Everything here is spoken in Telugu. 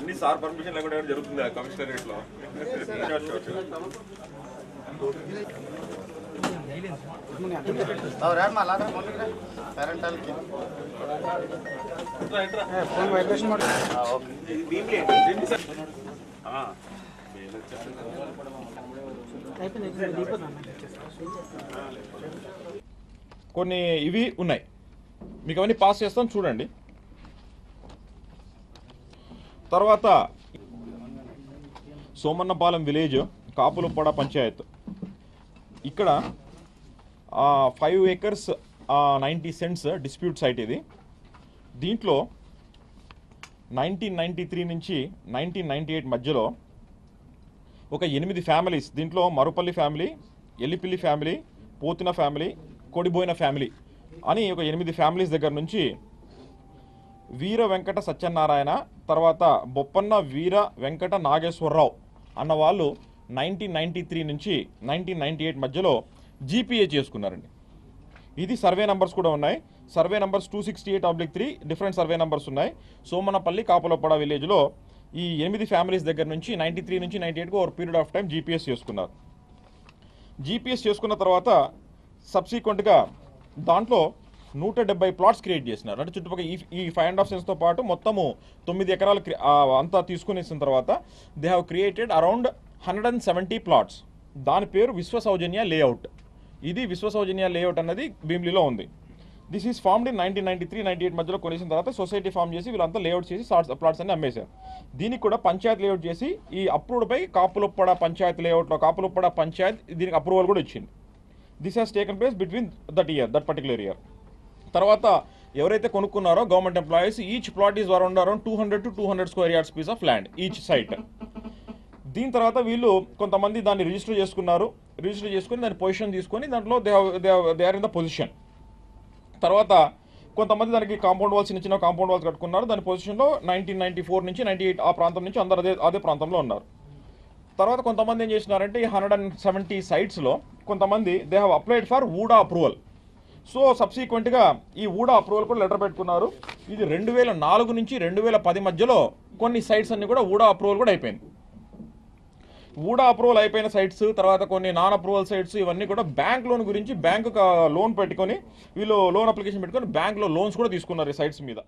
అన్ని సార్ పర్మిషన్ లేకుండా జరుగుతుందా కమిషనరేట్లో. కొన్ని ఇవి ఉన్నాయి. మీకు అవన్నీ పాస్ చేస్తాం చూడండి. తర్వాత సోమన్నపాలెం విలేజ్ కాపులపాడ పంచాయత్. ఇక్కడ five acres ninety cents dispute site ఇది. దీంట్లో నైన్టీన్ నైంటీ త్రీ నుంచి నైన్టీన్ నైంటీ ఎయిట్ మధ్యలో ఒక ఎనిమిది ఫ్యామిలీస్ దీంట్లో Marupalli family Ellipilli family Pothina family Kodiboina family అని ఒక ఎనిమిది ఫ్యామిలీస్ దగ్గర నుంచి వీర వెంకట సత్యనారాయణ తర్వాత బొప్పన్న వీర వెంకట నాగేశ్వరరావు అన్న వాళ్ళు నైన్టీన్ నైంటీ త్రీ నుంచి నైన్టీన్ నైంటీ ఎయిట్ మధ్యలో జీపీఏ చేసుకున్నారండి. ఇది సర్వే నంబర్స్ కూడా ఉన్నాయి. Survey numbers two sixty eight oblique three different survey numbers ఉన్నాయి. సోమనపల్లి కాపులపడ విలేజ్లో ఈ ఎనిమిది ఫ్యామిలీస్ దగ్గర నుంచి నైంటీ త్రీ నుంచి నైంటీ ఎయిట్కి ఒక పీరియడ్ ఆఫ్ టైం జీపీఎస్ చేసుకున్నారు. జీపీఎస్ చేసుకున్న తర్వాత సబ్సీక్వెంట్గా దాంట్లో నూట డెబ్బై ప్లాట్స్ క్రియేట్ చేసినారు. అంటే చుట్టుపక్కల ఈ ఈ ఫైవ్ అండ్ హాఫ్ సెన్స్తో పాటు మొత్తము తొమ్మిది ఎకరాలు క్రి- అంతా తీసుకునేసిన తర్వాత they have created around hundred and seventy plots దాని పేరు విశ్వ సౌజన్య లేఅవుట్ ఇది విశ్వ సౌజన్య లేఅవుట్ అన్నది భీమ్లీలో ఉంది. This is formed in nineteen ninety three ninety eight మధ్యలో కొనేసిన తర్వాత సొసైటీ ఫామ్ చేసి వీళ్ళంతా లేఅవుట్ చేసి ప్లాట్స్ అన్ని అమ్మేశారు. దీనికి కూడా పంచాయత్ లేఅవుట్ చేసి ఈ అప్రూవ్డ్ పై కాపులొప్పడ పంచాయత్ లేఅవుట్లో కాపులొప్పడ పంచాయత్ దీనికి అప్రూవల్ కూడా ఇచ్చింది this has taken place between that year that particular year తర్వాత ఎవరైతే కొనుక్కున్నారో government employees each plot is around around two hundred to two hundred square yards piece of land each site దీని తర్వాత వీళ్ళు కొంతమంది దాన్ని రిజిస్టర్ చేసుకున్నారు. రిజిస్టర్ చేసుకుని దాని పొజిషన్ తీసుకొని దాంట్లో they they are in the position తర్వాత కొంతమంది దానికి కాంపౌండ్ వాల్స్ చిన్న చిన్న కాంపౌండ్ వాల్స్ కట్టుకున్నారు. దాని పొజిషన్లో నైన్టీన్ నైన్టీ ఫోర్ నుంచి నైన్టీ ఎయిట్ ఆ ప్రాంతం నుంచి అందరు అదే అదే ప్రాంతంలో ఉన్నారు. తర్వాత కొంతమంది ఏం చేసినారంటే ఈ హండ్రెడ్ అండ్ సెవెంటీ సైట్స్లో కొంతమంది they have applied for VUDA approval so సబ్సిక్వెంట్గా ఈ ఊడా అప్రూవల్ కూడా లెటర్ పెట్టుకున్నారు. ఇది రెండు వేల నాలుగు నుంచి రెండు వేల పది మధ్యలో కొన్ని సైట్స్ అన్ని కూడా ఊడా అప్రూవల్ కూడా అయిపోయింది. ఊడా అప్రూవల్ అయిపోయిన సైట్స్ తర్వాత కొన్ని నాన్ అప్రూవల్ సైట్స్ ఇవన్నీ కూడా బ్యాంక్ లోన్ గురించి బ్యాంకు లోన్ పెట్టుకొని వీళ్ళు లోన్ అప్లికేషన్ పెట్టుకొని బ్యాంక్లో లోన్స్ కూడా తీసుకున్నారు ఈ సైట్స్ మీద.